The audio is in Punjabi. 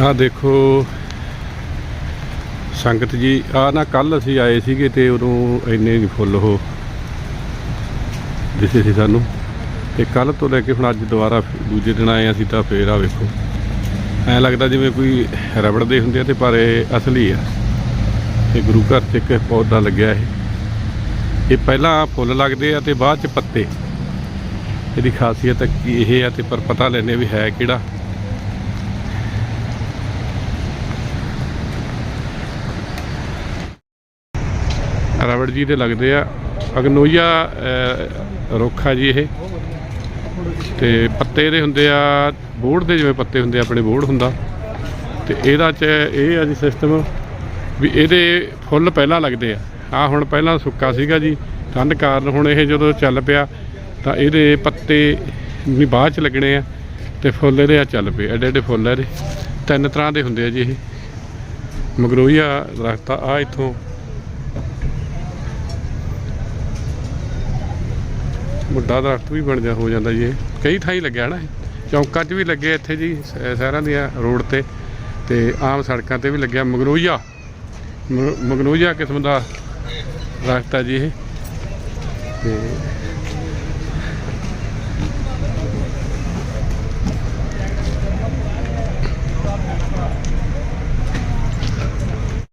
ਆਹ ਦੇਖੋ, ਸੰਗਤ ਜੀ ਆ ਨਾ ਕੱਲ ਅਸੀਂ ਆਏ ਸੀਗੇ ਤੇ ਉਦੋਂ ਇੰਨੇ ਨਹੀਂ ਫੁੱਲ ਉਹ ਦਿਸੇ ਸੀ ਸਾਨੂੰ। ਤੇ ਕੱਲ ਤੋਂ ਲੈ ਕੇ ਹੁਣ ਅੱਜ ਦੁਬਾਰਾ ਦੂਜੇ ਦਿਨ ਆਏ ਅਸੀਂ ਤਾਂ ਫੇਰ ਆ ਵੇਖੋ। ਐ ਲੱਗਦਾ ਜਿਵੇਂ ਕੋਈ ਰਬੜ ਦੇ ਹੁੰਦੇ ਆ ਤੇ ਪਰ ਇਹ ਅਸਲੀ ਆ। ਇਹ ਗੁਰੂ ਘਰ 'ਚ ਇੱਕ ਪੌਦਾ ਲੱਗਿਆ ਇਹ। ਇਹ ਪਹਿਲਾਂ ਫੁੱਲ ਲੱਗਦੇ ਆ ਤੇ ਬਾਅਦ 'ਚ ਪੱਤੇ। ਇਹਦੀ ਖਾਸੀਅਤ ਕੀ ਇਹ ਆ ਤੇ ਪਰ ਪਤਾ ਲੈਣੇ ਵੀ ਹੈ ਕਿਹੜਾ। ਰਬੜ ਜੀ ਦੇ ਲੱਗਦੇ ਆ। ਅਗਨੋਈਆ ਰੁੱਖ ਆ ਜੀ ਇਹ। ਤੇ ਪੱਤੇ ਦੇ ਹੁੰਦੇ ਆ, ਬੋੜ ਦੇ ਜਿਵੇਂ ਪੱਤੇ ਹੁੰਦੇ ਆ, ਆਪਣੇ ਬੋੜ ਹੁੰਦਾ। ਤੇ ਇਹਦਾ ਚ ਇਹ ਆ ਜੀ ਸਿਸਟਮ ਵੀ ਇਹਦੇ ਫੁੱਲ ਪਹਿਲਾਂ ਲੱਗਦੇ ਆ। ਆ ਹੁਣ ਪਹਿਲਾਂ ਸੁੱਕਾ ਸੀਗਾ ਜੀ। ਠੰਡ ਕਾਰਨ ਹੁਣ ਇਹ ਜਦੋਂ ਚੱਲ ਪਿਆ, ਤਾਂ ਇਹਦੇ ਪੱਤੇ ਵੀ ਬਾਅਦ ਚ ਲੱਗਣੇ ਆ। ਤੇ ਫੁੱਲ ਇਹਦੇ ਆ ਚੱਲ ਪਏ, ਐਡੇ ਐਡੇ ਫੁੱਲ ਆ ਇਹਦੇ। ਤਿੰਨ ਤਰ੍ਹਾਂ ਦੇ ਹੁੰਦੇ ਆ ਜੀ ਇਹ। ਮਗਰੋਈਆ ਦਰਖਤ ਆ ਆਹ ਇੱਥੋਂ। ਵੱਡਾ ਦਰਖਤ ਵੀ ਬਣ ਜਾ ਹੋ ਜਾਂਦਾ ਜੀ ਇਹ। ਕਈ ਥਾਈਂ ਲੱਗਿਆ ਨਾ ਇਹ। ਚੌਂਕਾਂ 'ਚ ਵੀ ਲੱਗੇ ਇੱਥੇ ਜੀ ਸ਼ਹਿਰਾਂ ਦੀਆਂ ਰੋਡ ਤੇ। ਤੇ ਆਮ ਸੜਕਾਂ ਤੇ ਵੀ ਲੱਗਿਆ ਮਗਨੋਈਆ ਮ- ਮਗਨੋਈਆ ਕਿਸਮ ਦਾ ਦਰਖਤ ਆ ਜੀ ਇਹ। ਤੇ